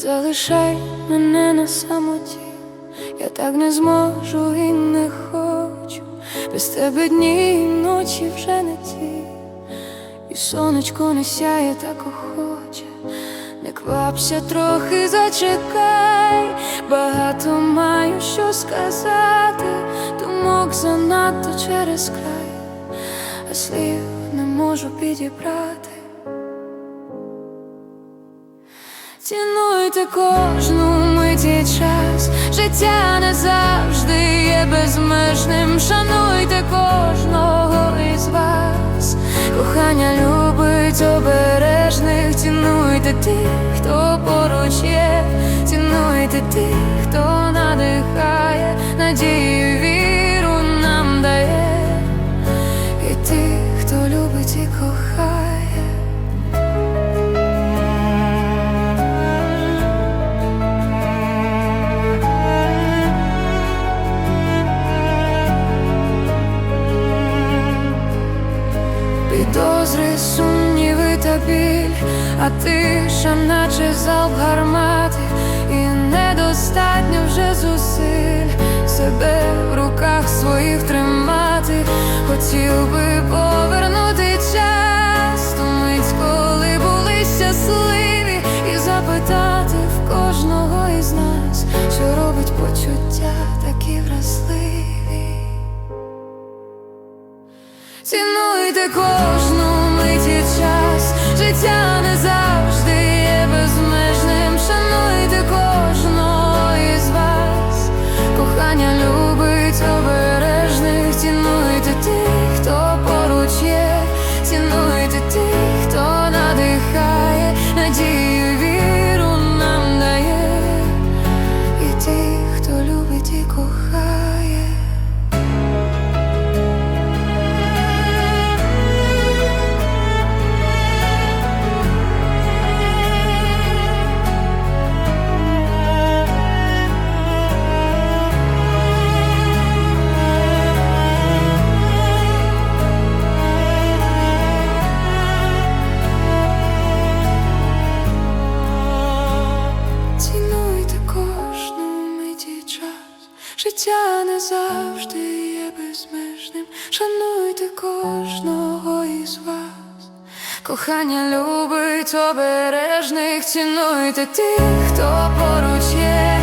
залишай мене на самоті, я так не зможу і не хочу. Без тебе дні і ночі вже не ті, і сонечко не сяє так охоче. Не квапся трохи зачекай, багато маю що сказати, думок занадто через край, а слів не можу підібрати. Цінуйте кожну миті час, життя не завжди є безмежним. Шануйте кожного із вас, кохання любить обережних, цінуйте тих, хто поруч є, цінуйте тих, хто та біль, а тиша, наче залп гармати, і недостатньо вже зусиль себе в руках своїх тримати, хотів би повернути час, ту мить, коли були щасливі, і запитати в кожного із нас, що робить почуття такі вразливі. Цінуйте кожну час, життя не завжди є безмежним. Шануйте кожного із вас, кохання любить обережних, цінуйте тих, хто поруч є,